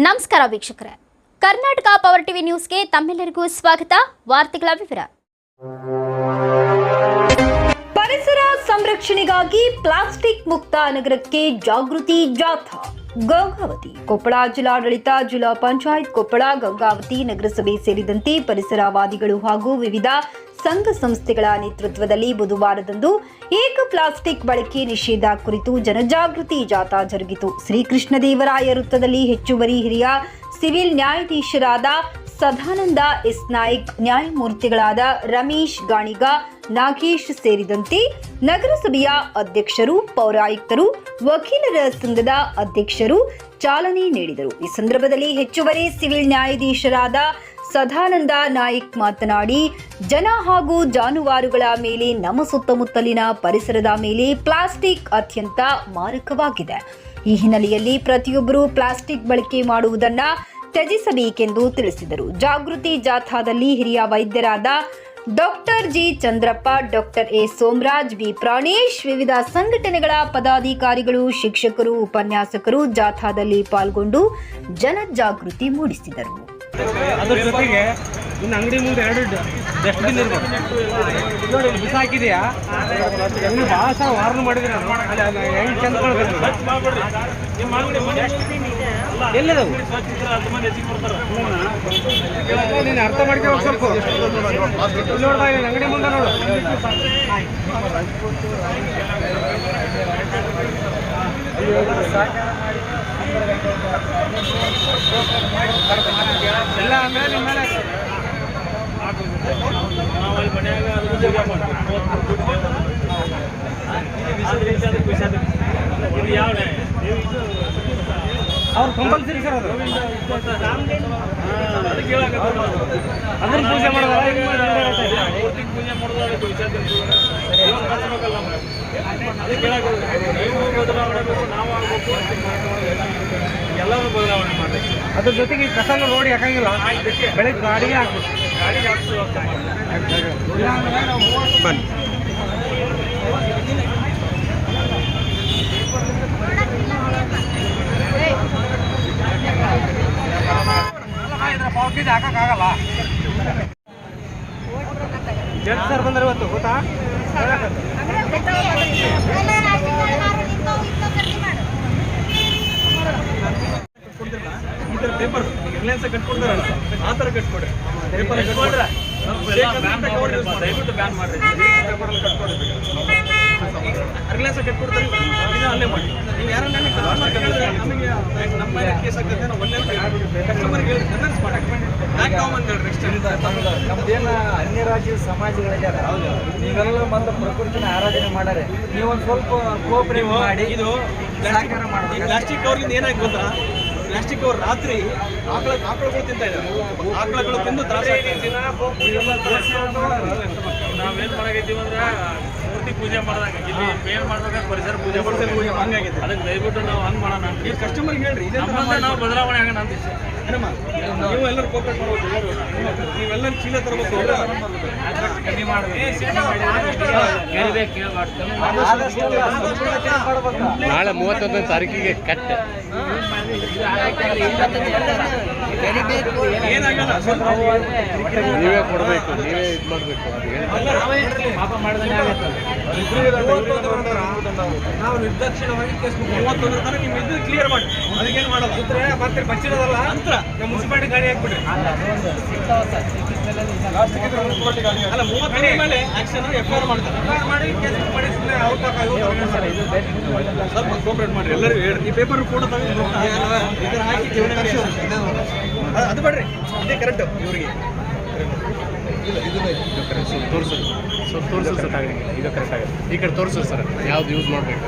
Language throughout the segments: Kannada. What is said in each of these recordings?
ನಮಸ್ಕಾರ ವೀಕ್ಷಕರೇ. ಕರ್ನಾಟಕ ಪವರ್ ಟಿವಿ ನ್ಯೂಸ್ಗೆ ತಮ್ಮೆಲ್ಲರಿಗೂ ಸ್ವಾಗತ. ವಾರ್ತೆಗಳ ವಿವರ. ಪರಿಸರ ಸಂರಕ್ಷಣೆಗಾಗಿ ಪ್ಲಾಸ್ಟಿಕ್ ಮುಕ್ತ ನಗರಕ್ಕೆ ಜಾಗೃತಿ ಜಾಥಾ. ಗಂಗಾವತಿ, ಕೊಪ್ಪಳ ಜಿಲ್ಲಾಡಳಿತ, ಜಿಲ್ಲಾ ಪಂಚಾಯತ್, ಕೊಪ್ಪಳ, ಗಂಗಾವತಿ ನಗರಸಭೆ ಸೇರಿದಂತೆ ಪರಿಸರವಾದಿಗಳು ಹಾಗೂ ವಿವಿಧ ಸಂಘ ಸಂಸ್ಥೆಗಳ ನೇತೃತ್ವದಲ್ಲಿ ಬುಧವಾರದಂದು ಏಕ ಪ್ಲಾಸ್ಟಿಕ್ ಬಳಕೆ ನಿಷೇಧ ಕುರಿತು ಜನಜಾಗೃತಿ ಜಾಥಾ ಜರುಗಿತು. ಶ್ರೀಕೃಷ್ಣದೇವರಾಯ ವೃತ್ತದಲ್ಲಿ ಹೆಚ್ಚುವರಿ ಹಿರಿಯ ಸಿವಿಲ್ ನ್ಯಾಯಾಧೀಶರಾದ ಸದಾನಂದ ಎಸ್ ನಾಯ್ಕ್, ನ್ಯಾಯಮೂರ್ತಿಗಳಾದ ರಮೇಶ್ ಗಾಣಿಗ ನಾಗೇಶ್ ಸೇರಿದಂತೆ ನಗರಸಭೆಯ ಅಧ್ಯಕ್ಷರು, ಪೌರಾಯುಕ್ತರು, ವಕೀಲರ ಸಂಘದ ಅಧ್ಯಕ್ಷರು ಚಾಲನೆ ನೀಡಿದರು. ಈ ಸಂದರ್ಭದಲ್ಲಿ ಹೆಚ್ಚುವರಿ ಸಿವಿಲ್ ನ್ಯಾಯಾಧೀಶರಾದ ಸದಾನಂದ ನಾಯಕ್ ಮಾತನಾಡಿ, ಜನ ಹಾಗೂ ಜಾನುವಾರುಗಳ ಮೇಲೆ ನಮ್ಮ ಸುತ್ತಮುತ್ತಲಿನ ಪರಿಸರದ ಮೇಲೆ ಪ್ಲಾಸ್ಟಿಕ್ ಅತ್ಯಂತ ಮಾರಕವಾಗಿದೆ. ಈ ಹಿನ್ನೆಲೆಯಲ್ಲಿ ಪ್ರತಿಯೊಬ್ಬರು ಪ್ಲಾಸ್ಟಿಕ್ ಬಳಕೆ ಮಾಡುವುದನ್ನ ತ್ಯಜಿಸಬೇಕೆಂದು ತಿಳಿಸಿದರು. ಜಾಗೃತಿ ಜಾಥಾದಲ್ಲಿ ಹಿರಿಯ ವೈದ್ಯರಾದ doctor G Chandrappa, doctor A Somaraj, B Pranesh ವಿವಿಧ ಸಂಘಟನೆಗಳ ಪದಾಧಿಕಾರಿಗಳು, ಶಿಕ್ಷಕರು, ಉಪನ್ಯಾಸಕರು ಜಾಥಾದಲ್ಲಿ ಪಾಲ್ಗೊಂಡು ಜನಜಾಗೃತಿ ಮೂಡಿಸಿದರು. ಅದ್ರ ಜೊತೆಗೆ ಇನ್ನು ಅಂಗಡಿ ಮುಂದೆ ಎರಡು ಡಸ್ಟ್ಬಿನ್ ಇರ್ಬೋದು. ನೋಡಿ ಇಲ್ಲಿ ಬಿಸಾಕಿದೆಯಾ? ಇನ್ನು ಭಾಳ ಸಹ ವಾರ್ನ್ ಮಾಡಿದ್ರೆ. ಹೆಂಗೆ ಚಂದ ಎಲ್ಲಿದವು? ನೀನು ಅರ್ಥ ಮಾಡ್ಕೊ ಸ್ವಲ್ಪ. ನೋಡ್ತಾ ಇದ್ದೀನಿ ಇಲ್ಲಿ ಅಂಗಡಿ ಮುಂದೆ ನೋಡು. ಎಲ್ಲ ಅಂದ್ರೆ ನಿಮ್ಮ ಮೇಲೆ ಅವ್ರು ಕಂಪಲ್ಸರಿ ಸರ್ ಅದು ಅದನ್ನ ಪೂಜೆ ಮಾಡೋದಲ್ಲ ಪೂಜೆ ನೀವು ಎಲ್ಲರೂ ಬದಲಾವಣೆ ಮಾಡಬೇಕು ಅದ್ರ ಜೊತೆಗೆ ಈ ಕಸನ ರೋಡ್ ಹಾಕಂಗಿಲ್ಲ. ಬೆಳಗ್ಗೆ ಗಾಡಿಗೆ ಹಾಕ್ಬೇಕು. ಪಾವ್ ಕೆಜಿ ಹಾಕಕ್ಕಾಗಲ್ಲ ಜಡ್ ಸರ್ ಬಂದ್ರೆ ಇವತ್ತು? ಗೊತ್ತಾ? ಪೇಪರ್ ರಿಲಯನ್ಸ್ ಕಟ್ಕೊಡ್ತಾರಲ್ಲ ಆ ಥರ ಕಟ್ಕೊಡ್ರಿ. ಪೇಪರ್ ಕಟ್ಕೊಡ್ರೆ. ದಯವಿಟ್ಟು ಬ್ಯಾನ್ ಮಾಡ್ರಿ. ಪೇಪರ್ ಕಟ್ಕೊಡ್ರಿ. ರಿಲಯನ್ಸ್ ಕಟ್ಕೊಡ್ತಾರೆ ನೀವು ಅಲ್ಲೇ ಮಾಡಿ ನೀವು ಯಾರನ್ನ ಕೇಳಿದ್ರೆ ನಮಗೆ ನಮ್ಮ ಕೇಸ್ ಆಗ್ತದೆ ನಾವು ಯಾಕೆ ಅನ್ಯ ರಾಜ್ಯ ಸಮಾಜಗಳಿದ್ದಾರೆ ನೀವೆಲ್ಲ ಪ್ರಕೃತಿನ ಆರಾಧನೆ ಮಾಡಾರೆ ನೀವೊಂದು ಸ್ವಲ್ಪ ಕೋಪರೇಟ್ ಮಾಡಿ ಇದು ಸಹಕಾರ ಮಾಡಿ ಪ್ಲಾಸ್ಟಿಕ್ ಕವರ್ಲಿಂದ ಏನಾಗಿ ಗೊತ್ತಾ? ಪ್ಲಾಸ್ಟಿಕ್ ಕವರ್ ರಾತ್ರಿ ಆಕಳ ಆಕಳುಗಳು ತಿಂತಾ ಇದ್ದಾರೆ. ಆಕಳುಗಳು ತಿಂದು ತ್ರಾಸ ನಾವೇನ್ ಮಾಡಿದೀವಿ ಅಂದ್ರೆ ಮೂರ್ತಿ ಪೂಜೆ ಮಾಡಿದಾಗ ಇಲ್ಲಿ ಮೇಲ್ ಮಾಡಿದಾಗ ಪರಿಸರ ಪೂಜೆ ಪೂಜೆ ಹಂಗಾಗಿದೆ. ಅದಕ್ಕೆ ದಯವಿಟ್ಟು ನಾವು ಹಂಗ್ ಮಾಡೋಣ ಈ ಕಸ್ಟಮರ್ಗೆ ಹೇಳ್ರಿ ಇದೇ ತರ ನಾವು ಬದಲಾವಣೆ ಆಗೋಣ ಅಂತ ಇಷ್ಟ. ಏನಮ್ಮ ನೀವು ಎಲ್ಲರೂ ಕೋಪರೇಟ್ ಮಾಡ್ಬೇಕು ಎಲ್ಲರೂ ನೀವೆಲ್ಲರೂ ಚೀಲ ತರಬೇಕು ಎಲ್ಲ ಕಮ್ಮಿ ಆದಷ್ಟು ಮಾಡ್ಬೇಕು. ನಾಳೆ ಮೂವತ್ತೊಂದನೇ ತಾರೀಕಿಗೆ ಕಟ್ ಏನಾಗಲ್ಲ ಸ್ವಲ್ಪ ನೀವೇ ಕೊಡಬೇಕು ನೀವೇ ಇದು ಮಾಡಬೇಕು ನಾವು ನಿರ್ದಕ್ಷಿಣವಾಗಿ ಕೇಸ್ ಮೂವತ್ತೊಂದರ ತನಕ ನಿಮ್ಮ ಕ್ಲಿಯರ್ ಮಾಡಿ ಅದಕ್ಕೇನು ಮಾಡಲ್ಲ ಇದ್ರೆ ಮತ್ತೆ ಬಚ್ಚಿರೋದಲ್ಲ ಅಂತರ ನಮ್ಮ ಮುನ್ಸಿಪಾಲಿಟಿ ಗಾಡಿ ಹಾಕ್ಬಿಡ್ರಿ ಅಲ್ಲ ಮೂವತ್ತನೇ ಮೇಲೆ ಆಕ್ಷನ್ ಎಫ್ ಆರ್ ಮಾಡ್ತಾರೆ ಮಾಡಿ ಕೇಸ್ ಮಾಡಿ ಸುಮ್ಮನೆ ಔಟ್ ಸ್ವಲ್ಪ ಕೋಪರೇಟ್ ಮಾಡ್ರಿ ಎಲ್ಲರಿಗೂ ಹೇಳಿ ಈ ಪೇಪರ್ ಕೂಡ ಇದನ್ನ ಹಾಕಿ ಜೀವನ. ಅದು ಬೇಡ್ರಿ ಇದೇ ಕರೆಕ್ಟ್ ಇವರಿಗೆ ತೋರಿಸು. ಸೊ ತೋರಿಸು ಸರ್ ಇದು ಕರೆಕ್ಟ್ ಆಗುತ್ತೆ ಈ ಕಡೆ ತೋರಿಸು ಸರ್ ಯಾವ್ದು ಯೂಸ್ ಮಾಡಬೇಕು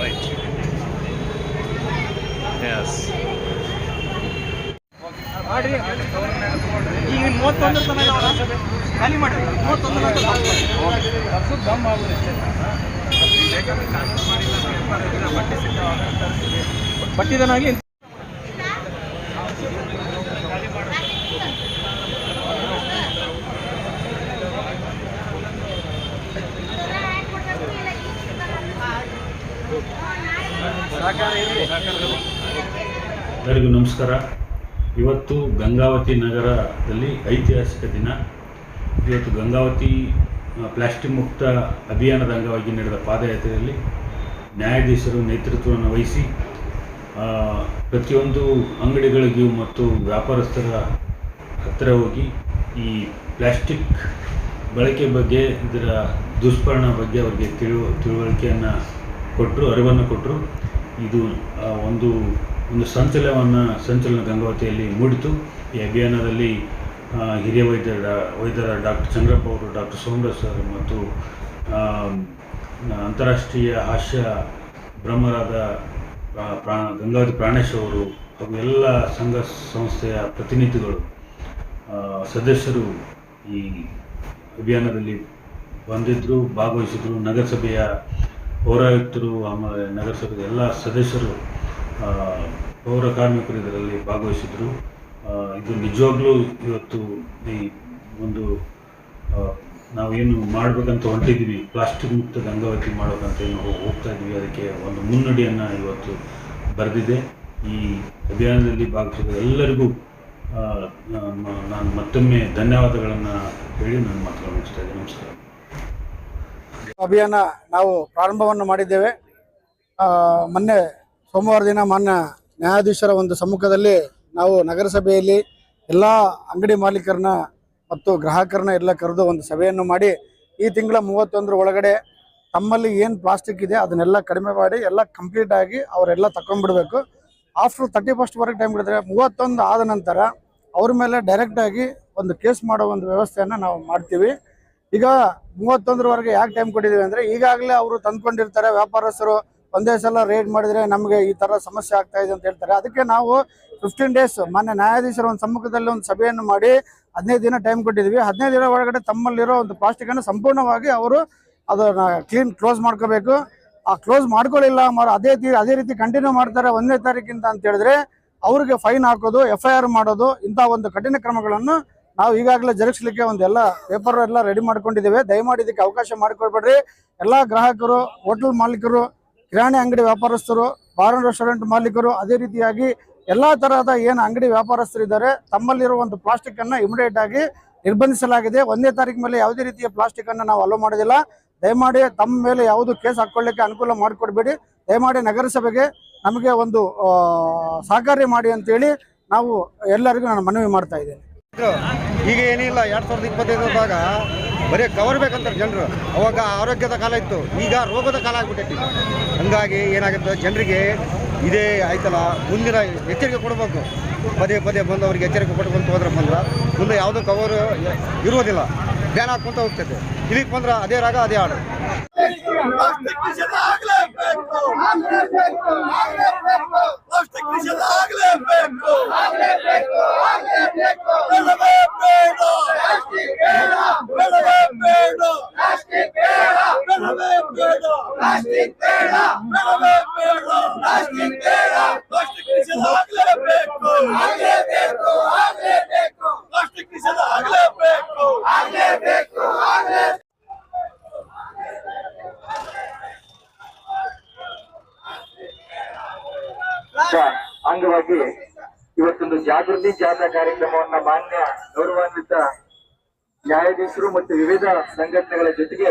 ರೈಟ್ ಎಸ್ ಮಾಡ್ರಿ ಈಗ ಮೂವತ್ತೊಂದರ ತನಕ ನಾವು ಖಾಲಿ ಮಾಡ್ರಿ ಮೂವತ್ತೊಂದರ ಬಟ್ಟಿದನಾಗಲಿ ಸಹಕಾರ ಇರಲಿ ಎಲ್ಲರಿಗೂ ನಮಸ್ಕಾರ. ಇವತ್ತು ಗಂಗಾವತಿ ನಗರದಲ್ಲಿ ಐತಿಹಾಸಿಕ ದಿನ. ಇವತ್ತು ಗಂಗಾವತಿ ಪ್ಲಾಸ್ಟಿಕ್ ಮುಕ್ತ ಅಭಿಯಾನದ ಅಂಗವಾಗಿ ನಡೆದ ಪಾದಯಾತ್ರೆಯಲ್ಲಿ ನ್ಯಾಯಾಧೀಶರು ನೇತೃತ್ವವನ್ನು ವಹಿಸಿ ಪ್ರತಿಯೊಂದು ಅಂಗಡಿಗಳಿಗೂ ಮತ್ತು ವ್ಯಾಪಾರಸ್ಥರ ಹತ್ತಿರ ಹೋಗಿ ಈ ಪ್ಲಾಸ್ಟಿಕ್ ಬಳಕೆ ಬಗ್ಗೆ, ಇದರ ದುಷ್ಪರಿಣಾಮ ಬಗ್ಗೆ ಅವರಿಗೆ ತಿಳುವ, ತಿಳುವಳಿಕೆಯನ್ನು ಕೊಟ್ಟರು ಅರಿವನ್ನು ಕೊಟ್ಟರು ಇದು ಒಂದು ಒಂದು ಸಂಚಲನವನ್ನು, ಸಂಚಲನ ಗಂಗಾವತಿಯಲ್ಲಿ ಮೂಡಿತು. ಈ ಅಭಿಯಾನದಲ್ಲಿ ಹಿರಿಯ ವೈದ್ಯರ ವೈದ್ಯರ ಡಾಕ್ಟರ್ ಚಂದ್ರಪ್ಪ ಅವರು, ಡಾಕ್ಟರ್ ಸೋಮರಾಜ್ ಸರ್ ಮತ್ತು ಅಂತಾರಾಷ್ಟ್ರೀಯ ಹಾಸ್ಯ ಬ್ರಹ್ಮರಾದ ಪ್ರಾಣ ಗಂಗಾವತಿ ಪ್ರಾಣೇಶ್ ಅವರು ಹಾಗೂ ಎಲ್ಲ ಸಂಘ ಸಂಸ್ಥೆಯ ಪ್ರತಿನಿಧಿಗಳು ಸದಸ್ಯರು ಈ ಅಭಿಯಾನದಲ್ಲಿ ಬಂದಿದ್ದರು ಭಾಗವಹಿಸಿದ್ರು. ನಗರಸಭೆಯ ಪೌರಾಯುಕ್ತರು, ಆಮೇಲೆ ನಗರಸಭೆಯ ಎಲ್ಲ ಸದಸ್ಯರು ಪೌರ ಕಾರ್ಮಿಕರು ಇದರಲ್ಲಿ ಭಾಗವಹಿಸಿದರು ಇದು ನಿಜವಾಗ್ಲೂ ಇವತ್ತು ಈ ಒಂದು ನಾವೇನು ಮಾಡಬೇಕಂತ ಹೊಂಟಿದ್ದೀವಿ ಪ್ಲಾಸ್ಟಿಕ್ ಮುಕ್ತ ಗಂಗಾವತಿ ಮಾಡೋದಂತ ಏನು ಹೋಗ್ತಾ ಇದ್ದೀವಿ ಅದಕ್ಕೆ ಒಂದು ಮುನ್ನಡಿಯನ್ನು ಇವತ್ತು ಬರೆದಿದೆ. ಈ ಅಭಿಯಾನದಲ್ಲಿ ಭಾಗವಹಿಸಿದ ಎಲ್ಲರಿಗೂ ನಾನು- ನಾನು ಮತ್ತೊಮ್ಮೆ ಧನ್ಯವಾದಗಳನ್ನು ಹೇಳಿ ನನ್ನ ಮಾತುಗಳು ಮುಗಿಸ್ತಾ ಇದ್ದೀನಿ. ನಮಸ್ಕಾರ. ಅಭಿಯಾನ ನಾವು ಪ್ರಾರಂಭವನ್ನು ಮಾಡಿದ್ದೇವೆ. ಮೊನ್ನೆ ಸೋಮವಾರ ದಿನ ಮಾನ್ಯ ನ್ಯಾಯಾಧೀಶರ ಒಂದು ಸಮ್ಮುಖದಲ್ಲಿ ನಾವು ನಗರಸಭೆಯಲ್ಲಿ ಎಲ್ಲ ಅಂಗಡಿ ಮಾಲೀಕರನ್ನ ಮತ್ತು ಗ್ರಾಹಕರನ್ನ ಎಲ್ಲ ಕರೆದು ಒಂದು ಸಭೆಯನ್ನು ಮಾಡಿ ಈ ತಿಂಗಳ ಮೂವತ್ತೊಂದರ ಒಳಗಡೆ ತಮ್ಮಲ್ಲಿ ಏನು ಪ್ಲಾಸ್ಟಿಕ್ ಇದೆ ಅದನ್ನೆಲ್ಲ ಕಡಿಮೆ ಮಾಡಿ ಎಲ್ಲ ಕಂಪ್ಲೀಟ್ ಆಗಿ ಅವರೆಲ್ಲ ತಗೊಂಡ್ಬಿಡ್ಬೇಕು ಆಫ್ಟರ್ ತರ್ಟಿ ಫಸ್ಟ್ ವರ್ಗ ಟೈಮ್ ಬಿಡಿದ್ರೆ ಮೂವತ್ತೊಂದು ಆದ ನಂತರ ಅವ್ರ ಮೇಲೆ ಡೈರೆಕ್ಟಾಗಿ ಒಂದು ಕೇಸ್ ಮಾಡೋ ಒಂದು ವ್ಯವಸ್ಥೆಯನ್ನು ನಾವು ಮಾಡ್ತೀವಿ. ಈಗ ಮೂವತ್ತೊಂದರವರೆಗೆ ಯಾಕೆ ಟೈಮ್ ಕೊಟ್ಟಿದ್ದೀವಿ ಅಂದರೆ ಈಗಾಗಲೇ ಅವರು ತಂದ್ಕೊಂಡಿರ್ತಾರೆ, ವ್ಯಾಪಾರಸ್ಥರು ಒಂದೇ ಸಲ ರೇಡ್ ಮಾಡಿದರೆ ನಮಗೆ ಈ ಥರ ಸಮಸ್ಯೆ ಆಗ್ತಾ ಇದೆ ಅಂತ ಹೇಳ್ತಾರೆ. ಅದಕ್ಕೆ ನಾವು ಫಿಫ್ಟೀನ್ ಡೇಸ್ ಮೊನ್ನೆ ನ್ಯಾಯಾಧೀಶರ ಒಂದು ಸಮ್ಮುಖದಲ್ಲಿ ಒಂದು ಸಭೆಯನ್ನು ಮಾಡಿ ಹದಿನೈದು ದಿನ ಟೈಮ್ ಕೊಟ್ಟಿದ್ವಿ ಹದಿನೈದು ದಿನ ಒಳಗಡೆ ತಮ್ಮಲ್ಲಿರೋ ಒಂದು ಪ್ಲಾಸ್ಟಿಕನ್ನು ಸಂಪೂರ್ಣವಾಗಿ ಅವರು ಅದನ್ನ ಕ್ಲೀನ್ ಕ್ಲೋಸ್ ಮಾಡ್ಕೋಬೇಕು. ಆ ಕ್ಲೋಸ್ ಮಾಡ್ಕೊಳ್ಳಿಲ್ಲ ಅದೇ ಅದೇ ರೀತಿ ಕಂಟಿನ್ಯೂ ಮಾಡ್ತಾರೆ ಒಂದನೇ ತಾರೀಕಿಂದ ಅಂತ ಹೇಳಿದ್ರೆ ಅವ್ರಿಗೆ ಫೈನ್ ಹಾಕೋದು ಎಫ್ ಐ ಆರ್ ಮಾಡೋದು ಇಂಥ ಒಂದು ಕಠಿಣ ಕ್ರಮಗಳನ್ನು ನಾವು ಈಗಾಗಲೇ ಜರುಗಿಸ್ಲಿಕ್ಕೆ ಒಂದೆಲ್ಲ ಪೇಪರ್ ಎಲ್ಲ ರೆಡಿ ಮಾಡ್ಕೊಂಡಿದ್ದೇವೆ. ದಯಮಾಡಿ ಇದಕ್ಕೆ ಅವಕಾಶ ಮಾಡಿಕೊಡ್ಬೇಡ್ರಿ. ಎಲ್ಲ ಗ್ರಾಹಕರು, ಹೋಟೆಲ್ ಮಾಲೀಕರು, ಕಿರಾಣಿ ಅಂಗಡಿ ವ್ಯಾಪಾರಸ್ಥರು ಬಾರ್ ರೆಸ್ಟೋರೆಂಟ್ ಮಾಲೀಕರು, ಅದೇ ರೀತಿಯಾಗಿ ಎಲ್ಲ ತರಹದ ಏನು ಅಂಗಡಿ ವ್ಯಾಪಾರಸ್ಥರು ಇದ್ದಾರೆ ತಮ್ಮಲ್ಲಿರುವ ಒಂದು ಪ್ಲಾಸ್ಟಿಕ್ ಅನ್ನ ಇಮಿಡಿಯೇಟ್ ಆಗಿ ನಿರ್ಬಂಧಿಸಲಾಗಿದೆ. ಒಂದೇ ತಾರೀಕು ಮೇಲೆ ಯಾವುದೇ ರೀತಿಯ ಪ್ಲಾಸ್ಟಿಕ್ ಅನ್ನ ನಾವು ಅಲೋ ಮಾಡೋದಿಲ್ಲ. ದಯಮಾಡಿ ತಮ್ಮ ಮೇಲೆ ಯಾವುದು ಕೇಸ್ ಹಾಕೊಳ್ಳಿಕ್ಕೆ ಅನುಕೂಲ ಮಾಡಿಕೊಡ್ಬೇಡಿ. ದಯಮಾಡಿ ನಗರಸಭೆಗೆ ನಮಗೆ ಒಂದು ಸಹಕಾರ ಸಹಕಾರ್ಯ ಮಾಡಿ ಅಂತೇಳಿ ನಾವು ಎಲ್ಲರಿಗೂ ನಾನು ಮನವಿ ಮಾಡ್ತಾ ಇದ್ದೇನೆ. ಈಗ ಏನಿಲ್ಲ, ಎರಡ್ ಸಾವಿರದ ಇಪ್ಪತ್ತೈದರದಾಗ ಬರೀ ಕವರ್ ಬೇಕಂತಾರೆ ಜನರು. ಅವಾಗ ಆರೋಗ್ಯದ ಕಾಲ ಇತ್ತು. ಈಗ ರೋಗದ ಕಾಲ ಆಗ್ಬಿಟ್ಟೈತಿ. ಹಂಗಾಗಿ ಏನಾಗುತ್ತೆ, ಜನರಿಗೆ ಇದೇ ಆಯ್ತಲ್ಲ, ಮುಂದಿನ ಎಚ್ಚರಿಕೆ ಕೊಡಬೇಕು. ಪದೇ ಪದೇ ಬಂದು ಅವ್ರಿಗೆ ಎಚ್ಚರಿಕೆ ಬಂದು ಹೋದ್ರೆ ಬಂದ್ರೆ, ಮುಂದೆ ಯಾವುದೂ ಕವರ್ ಇರುವುದಿಲ್ಲ ಬ್ಯಾನ್ ಹಾಕ್ಕೊಂತ ಹೋಗ್ತೈತೆ ಇದಕ್ಕೆ ಬಂದ್ರೆ ಅದೇ ರಾಗ ಅದೇ ಹಾಡು ಬೇಡ ಬೇಡವೇ ಬೇಡ ಬೇಡವೇ ಬೇಡ ಬೇಡವೇ ಬೇಡ ಪ್ಲಾಸ್ಟಿಕ್ ನಿಷೇಧ ಆಗ್ಲೇಬೇಕು ಪ್ಲಾಸ್ಟಿಕ್ ನಿಷೇಧ ಆಗ್ಲೇಬೇಕು ಅಂಗವಾಗಿ ಇವತ್ತೊಂದು ಜಾಗೃತಿ ಜಾಥಾ ಕಾರ್ಯಕ್ರಮವನ್ನ ಮಾನ್ಯ ಗೌರವಾನ್ವಿತ ನ್ಯಾಯಾಧೀಶರು ಮತ್ತು ವಿವಿಧ ಸಂಘಟನೆಗಳ ಜೊತೆಗೆ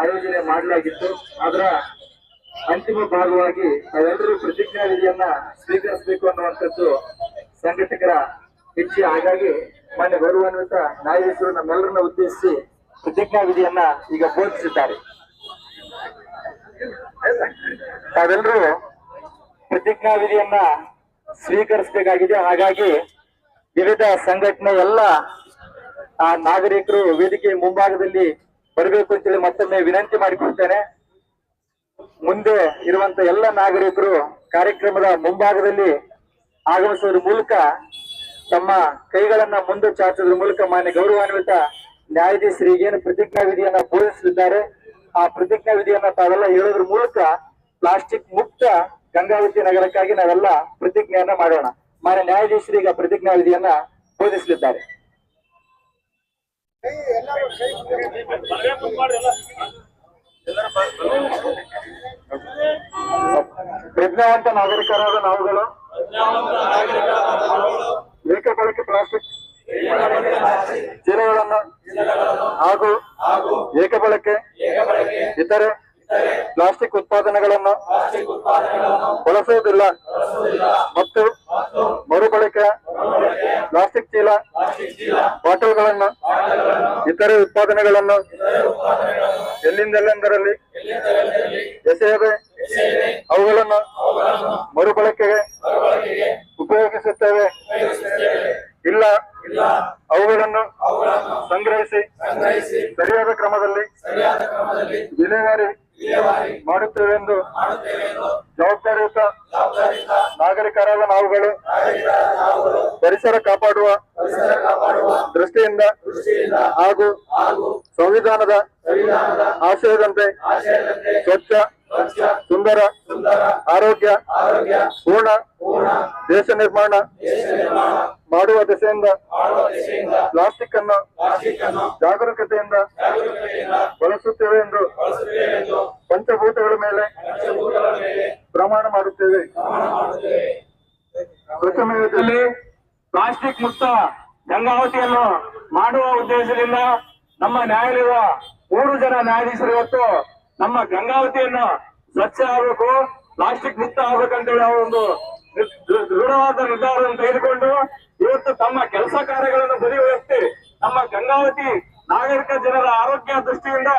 ಆಯೋಜನೆ ಮಾಡಲಾಗಿತ್ತು. ಅದರ ಅಂತಿಮ ಭಾಗವಾಗಿ ನಾವೆಲ್ಲರೂ ಪ್ರತಿಜ್ಞಾ ವಿಧಿಯನ್ನ ಸ್ವೀಕರಿಸಬೇಕು ಅನ್ನುವಂಥದ್ದು ಸಂಘಟಕರ ಇಚ್ಛೆ ಹಾಗಾಗಿ ಮಾನ್ಯ ಗೌರವಾನ್ವಿತ ನ್ಯಾಯಾಧೀಶರು ನಮ್ಮೆಲ್ಲರನ್ನ ಉದ್ದೇಶಿಸಿ ಪ್ರತಿಜ್ಞಾ ವಿಧಿಯನ್ನ ಈಗ ಬೋಧಿಸಿದ್ದಾರೆ. ತಾವೆಲ್ಲರೂ ಪ್ರತಿಜ್ಞಾ ವಿಧಿಯನ್ನ ಸ್ವೀಕರಿಸಬೇಕಾಗಿದೆ. ಹಾಗಾಗಿ ವಿವಿಧ ಸಂಘಟನೆ ಎಲ್ಲ, ಆ, ನಾಗರಿಕರು ವೇದಿಕೆ ಮುಂಭಾಗದಲ್ಲಿ ಬರಬೇಕು ಅಂತೇಳಿ ಮತ್ತೊಮ್ಮೆ ವಿನಂತಿ ಮಾಡಿಕೊಳ್ತೇನೆ. ಮುಂದೆ ಇರುವಂತ ಎಲ್ಲ ನಾಗರಿಕರು ಕಾರ್ಯಕ್ರಮದ ಮುಂಭಾಗದಲ್ಲಿ ಆಗಮಿಸುವುದರ ಮೂಲಕ ತಮ್ಮ ಕೈಗಳನ್ನ ಮುಂದೆ ಚಾಚುವುದರ ಮೂಲಕ ಮಾನ್ಯ ಗೌರವಾನ್ವಿತ ನ್ಯಾಯಾಧೀಶರಿಗೆ ಏನು ಪ್ರತಿಜ್ಞಾ ವಿಧಿಯನ್ನ ಬೋಧಿಸಲಿದ್ದಾರೆ ಆ ಪ್ರತಿಜ್ಞಾ ವಿಧಿಯನ್ನ ತಾವೆಲ್ಲ ಹೇಳೋದ್ರ ಮೂಲಕ ಪ್ಲಾಸ್ಟಿಕ್ ಮುಕ್ತ ಗಂಗಾವತಿ ನಗರಕ್ಕಾಗಿ ನಾವೆಲ್ಲ ಪ್ರತಿಜ್ಞೆಯನ್ನ ಮಾಡೋಣ. ಮಾನ್ಯ ಈಗ ಪ್ರತಿಜ್ಞಾ ವಿಧಿಯನ್ನ ಬೋಧಿಸಲಿದ್ದಾರೆ. ಪ್ರಜ್ಞಾವಂತ ನಾಗರಿಕರಾದ ನಾವುಗಳು. ಏಕಬಳಕೆ ಪ್ಲಾಸ್ಟಿಕ್. ಚೀಲಗಳನ್ನು ಹಾಗೂ ಏಕಬಳಕೆ ಇತರೆ ಪ್ಲಾಸ್ಟಿಕ್ ಉತ್ಪಾದನೆಗಳನ್ನು ಬಳಸುವುದಿಲ್ಲ ಮತ್ತು ಮರುಬಳಕೆ ಪ್ಲಾಸ್ಟಿಕ್ ಚೀಲ ಬಾಟಲ್ಗಳನ್ನು ಇತರೆ ಉತ್ಪಾದನೆಗಳನ್ನು ಎಲ್ಲಿಂದೆಲ್ಲೆಂದರಲ್ಲಿ ಎಸೆಯದೆ ಅವುಗಳನ್ನು ಮರುಬಳಕೆಗೆ ಉಪಯೋಗಿಸುತ್ತೇವೆ. ಇಲ್ಲ ಅವುಗಳನ್ನು ಸಂಗ್ರಹಿಸಿ ಸರಿಯಾದ ಕ್ರಮದಲ್ಲಿ ವಿಲೇವಾರಿ ಮಾಡುತ್ತೇವೆ ಎಂದು ಜವಾಬ್ದಾರಿಯುತ ನಾಗರಿಕರಾದ ನಾವುಗಳು ಪರಿಸರ ಕಾಪಾಡುವ ದೃಷ್ಟಿಯಿಂದ ಹಾಗೂ ಸಂವಿಧಾನದ ಆಶಯದಂತೆ ಸ್ವಚ್ಛ ಸುಂದರ ಆರೋಗ್ಯ ಪೂರ್ಣ ದೇಶ ನಿರ್ಮಾಣ ಮಾಡುವ ದಿಸೆಯಿಂದ ಪ್ಲಾಸ್ಟಿಕ್ ಅನ್ನು ಜಾಗರೂಕತೆಯಿಂದ ಬಳಸುತ್ತೇವೆ ಎಂದು ಪಂಚಭೂತಗಳ ಮೇಲೆ ಪ್ರಮಾಣ ಮಾಡುತ್ತೇವೆ. ಪ್ಲಾಸ್ಟಿಕ್ ಮುಕ್ತ ಗಂಗಾವತಿಯನ್ನು ಮಾಡುವ ಉದ್ದೇಶದಿಂದ ನಮ್ಮ ನ್ಯಾಯಾಲಯದ ಮೂರು ಜನ ನ್ಯಾಯಾಧೀಶರು ಇವತ್ತು ನಮ್ಮ ಗಂಗಾವತಿಯನ್ನು ಸ್ವಚ್ಛ ಆಗಬೇಕು, ಪ್ಲಾಸ್ಟಿಕ್ ಮುಕ್ತ ಆಗ್ಬೇಕಂತೇಳಿ ಅವರು ಒಂದು ದೃ- ದೃ- ದೃಢವಾದ ನಿರ್ಧಾರವನ್ನು ತೆಗೆದುಕೊಂಡು ಇವತ್ತು ತಮ್ಮ ಕೆಲಸ ಕಾರ್ಯಗಳನ್ನು ಬದಿಗೊಳಿಸಿ ನಮ್ಮ ಗಂಗಾವತಿ ನಾಗರಿಕ ಜನರ ಆರೋಗ್ಯ ದೃಷ್ಟಿಯಿಂದ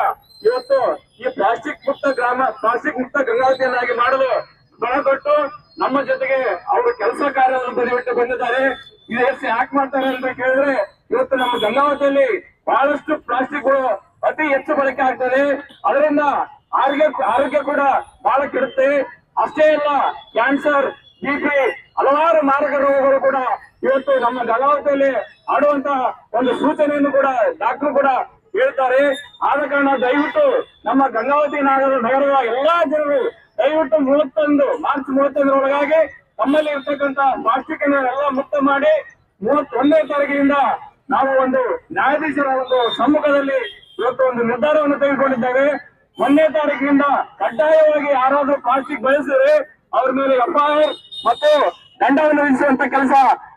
ಇವತ್ತು ಈ ಪ್ಲಾಸ್ಟಿಕ್ ಮುಕ್ತ ಗ್ರಾಮ, ಪ್ಲಾಸ್ಟಿಕ್ ಮುಕ್ತ ಗಂಗಾವತಿಯನ್ನಾಗಿ ಮಾಡಲು ಕೊಟ್ಟು ನಮ್ಮ ಜೊತೆಗೆ ಅವರು ಕೆಲಸ ಕಾರ್ಯವನ್ನು ಬದಿಬಿಟ್ಟು ಬಂದಿದ್ದಾರೆ. ಇದು ಎಷ್ಟು ಯಾಕೆ ಮಾಡ್ತಾರೆ ಅಂತ ಕೇಳಿದ್ರೆ, ಇವತ್ತು ನಮ್ಮ ಗಂಗಾವತಿಯಲ್ಲಿ ಬಹಳಷ್ಟು ಪ್ಲಾಸ್ಟಿಕ್ಗಳು ಅತಿ ಹೆಚ್ಚು ಬಳಕೆ ಆಗ್ತದೆ. ಅದರಿಂದ ಆರೋಗ್ಯ ಆರೋಗ್ಯ ಕೂಡ ಬಹಳ ಕೆಡುತ್ತೆ. ಅಷ್ಟೇ ಅಲ್ಲ, ಕ್ಯಾನ್ಸರ್ ಬಿಪಿ ಹಲವಾರು ಮಾರಕ ಕೂಡ ಇವತ್ತು ನಮ್ಮ ಗಂಗಾವತಿಯಲ್ಲಿ ಆಡುವಂತ ಒಂದು ಸೂಚನೆಯನ್ನು ಕೂಡ ಡಾಕ್ಟರ್ ಕೂಡ ಹೇಳ್ತಾರೆ. ಆದ ಕಾರಣ ದಯವಿಟ್ಟು ನಮ್ಮ ಗಂಗಾವತಿ ನಗರ ನಗರದ ಎಲ್ಲಾ ಜನರು ದಯವಿಟ್ಟು ಮೂವತ್ತೊಂದು ಮಾರ್ಚ್ ಮೂವತ್ತೊಂದರೊಳಗಾಗಿ ನಮ್ಮಲ್ಲಿ ಇರ್ತಕ್ಕಂತ ಪ್ಲಾಸ್ಟಿಕ್ ಅನ್ನು ಎಲ್ಲ ಮುಕ್ತ ಮಾಡಿ ಮೂವತ್ತೊಂದನೇ ತಾರೀಕಿನಿಂದ ನಾವು ಒಂದು ನ್ಯಾಯಾಧೀಶರ ಒಂದು ಸಮ್ಮುಖದಲ್ಲಿ ಇವತ್ತು ಒಂದು ನಿರ್ಧಾರವನ್ನು ತೆಗೆದುಕೊಂಡಿದ್ದೇವೆ. ಒಂದನೇ ತಾರೀಕಿನಿಂದ ಕಡ್ಡಾಯವಾಗಿ ಯಾರಾದರೂ ಪ್ಲಾಸ್ಟಿಕ್ ಬಳಸಿದ್ರೆ ಅವ್ರ ಮೇಲೆ ಎಫ್ಐಆರ್ ಮತ್ತು ದಂಡವನ್ನು ವಿಧಿಸುವಂತ ಕೆಲಸ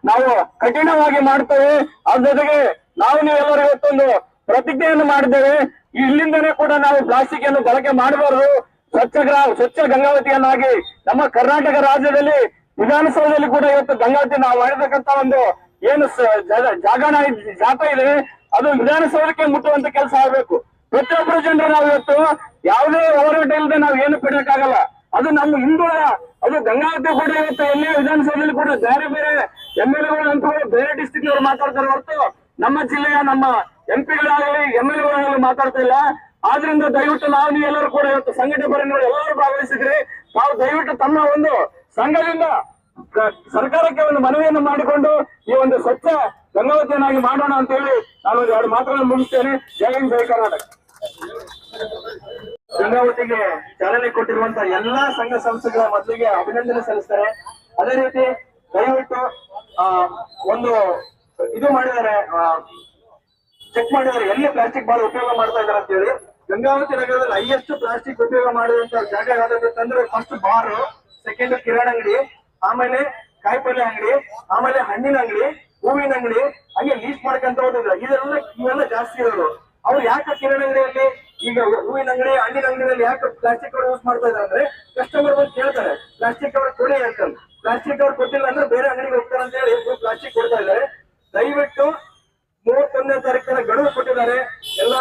ನಾವು ಕಠಿಣವಾಗಿ ಮಾಡ್ತೇವೆ. ಅದ್ರ ಜೊತೆಗೆ ನಾವು ನೀವೆಲ್ಲರೂ ಇವತ್ತೊಂದು ಪ್ರತಿಜ್ಞೆಯನ್ನು ಮಾಡಿದ್ದೇವೆ. ಇಲ್ಲಿಂದನೇ ಕೂಡ ನಾವು ಪ್ಲಾಸ್ಟಿಕ್ ಅನ್ನು ಬಳಕೆ ಮಾಡಬಾರದು. ಸ್ವಚ್ಛ ಸ್ವಚ್ಛ ಗಂಗಾವತಿಯನ್ನಾಗಿ ನಮ್ಮ ಕರ್ನಾಟಕ ರಾಜ್ಯದಲ್ಲಿ, ವಿಧಾನಸೌಧದಲ್ಲಿ ಕೂಡ ಇವತ್ತು ಗಂಗಾವತಿ ನಾವು ಮಾಡಿರ್ತಕ್ಕಂತ ಒಂದು ಏನು ಜಾಗಣ ಜಾತ ಇದೆ. ಅದು ವಿಧಾನಸೌಧಕ್ಕೆ ಮುಟ್ಟುವಂತ ಕೆಲಸ ಆಗಬೇಕು. ಪ್ರತಿಯೊಬ್ಬರು ಜನರು ನಾವು ಯಾವುದೇ ಹೋರಾಟ ಇಲ್ಲದೆ ನಾವು ಏನು ಬಿಡಕ್ಕಾಗಲ್ಲ ಅದು ನಮ್ಮ ಹಿಂದುಳ ಅದು ಗಂಗಾವತಿ ಕೂಡ ಇವತ್ತು ಎಲ್ಲಿ ಕೂಡ ಬೇರೆ ಬೇರೆ ಎಂ ಎಲ್ ಎಗಳು ಬೇರೆ ಡಿಸ್ಟಿಕ್ ಅವರು ಮಾತಾಡ್ತಾರೆ ಹೊರತು ನಮ್ಮ ಜಿಲ್ಲೆಯ ನಮ್ಮ ಎಂ ಪಿಗಳಾಗಲಿ ಎಂ ಎಲ್ ಎಗಳಾಗಲಿ ಮಾತಾಡ್ತಾ ಇಲ್ಲ. ಆದ್ರಿಂದ ದಯವಿಟ್ಟು ನಾವು ನೀವೆಲ್ಲರೂ ಕೂಡ ಇವತ್ತು ಸಂಘಟನೆ ನೋಡಿ ಎಲ್ಲರೂ ಭಾಗವಹಿಸಿದ್ರಿ. ತಾವು ದಯವಿಟ್ಟು ತಮ್ಮ ಒಂದು ಸಂಘದಿಂದ ಸರ್ಕಾರಕ್ಕೆ ಒಂದು ಮನವಿಯನ್ನು ಮಾಡಿಕೊಂಡು ಈ ಒಂದು ಸ್ವಚ್ಛ ಗಂಗಾವತಿಯನ್ನಾಗಿ ಮಾಡೋಣ ಅಂತ ಹೇಳಿ ನಾನು ಎರಡು ಮಾತುಗಳನ್ನು ಮುಗಿಸ್ತೇನೆ. ಜಯ ಹಿಂದ್ ಜಯ ಕರ್ನಾಟಕ. ಗಂಗಾವತಿಗೆ ಚಾಲನೆ ಕೊಟ್ಟಿರುವಂತಹ ಎಲ್ಲಾ ಸಂಘ ಸಂಸ್ಥೆಗಳ ಮೊದಲಿಗೆ ಅಭಿನಂದನೆ ಸಲ್ಲಿಸ್ತಾರೆ. ಅದೇ ರೀತಿ ದಯವಿಟ್ಟು ಒಂದು ಇದು ಮಾಡಿದರೆ ಚೆಕ್ ಮಾಡಿದರೆ ಎಲ್ಲಿ ಪ್ಲಾಸ್ಟಿಕ್ ಬಹಳ ಉಪಯೋಗ ಮಾಡ್ತಾ ಇದ್ದಾರೆ ಅಂತ ಹೇಳಿ. ಗಂಗಾವತಿ ನಗರದಲ್ಲಿ ಹೈಯೆಸ್ಟ್ ಪ್ಲಾಸ್ಟಿಕ್ ಉಪಯೋಗ ಮಾಡಿದಂತ ಜಾಗ ಯಾವ್ದಂದ್ರೆ ಫಸ್ಟ್ ಬಾರ್ ಸೆಕೆಂಡ್ ಕಿರಾಣ ಅಂಗಡಿ, ಆಮೇಲೆ ಕಾಯಿಪಲ್ಯ ಅಂಗಡಿ, ಆಮೇಲೆ ಹಣ್ಣಿನ ಅಂಗಡಿ, ಹೂವಿನ ಅಂಗಡಿ, ಹಂಗೆ ಲೀಸ್ಟ್ ಮಾಡ್ಕೊಂತ ಹೋದ್ರೆ ಇದೆಲ್ಲ ಇವೆಲ್ಲ ಜಾಸ್ತಿ ಇರೋದು. ಅವ್ರು ಯಾಕೆ ಕಿರಾಣ ಅಂಗಡಿಯಲ್ಲಿ ಈಗ ಹೂವಿನ ಅಂಗಡಿ, ಹಣ್ಣಿನ ಅಂಗಡಿಯಲ್ಲಿ ಯಾಕೆ ಪ್ಲಾಸ್ಟಿಕ್ ಕವರ್ ಯೂಸ್ ಮಾಡ್ತಾ ಇದ್ದಾರೆ ಅಂದ್ರೆ ಕಸ್ಟಮರ್ ಬಂದು ಕೇಳ್ತಾರೆ. ಪ್ಲಾಸ್ಟಿಕ್ ಕವರ್ ಕೊಡಿ ಅಂತ ಪ್ಲಾಸ್ಟಿಕ್ ಅವ್ರು ಕೊಟ್ಟಿಲ್ಲ ಅಂದ್ರೆ ಬೇರೆ ಅಂಗಡಿಗೆ ಹೋಗ್ತಾರೆ ಅಂತ ಹೇಳಿ ಪ್ಲಾಸ್ಟಿಕ್ ಕೊಡ್ತಾ ಇದ್ದಾರೆ. ದಯವಿಟ್ಟು ಮೂವತ್ತೊಂದನೇ ತಾರೀಕಿನ ಗಡುವು ಕೊಟ್ಟಿದ್ದಾರೆ. ಎಲ್ಲ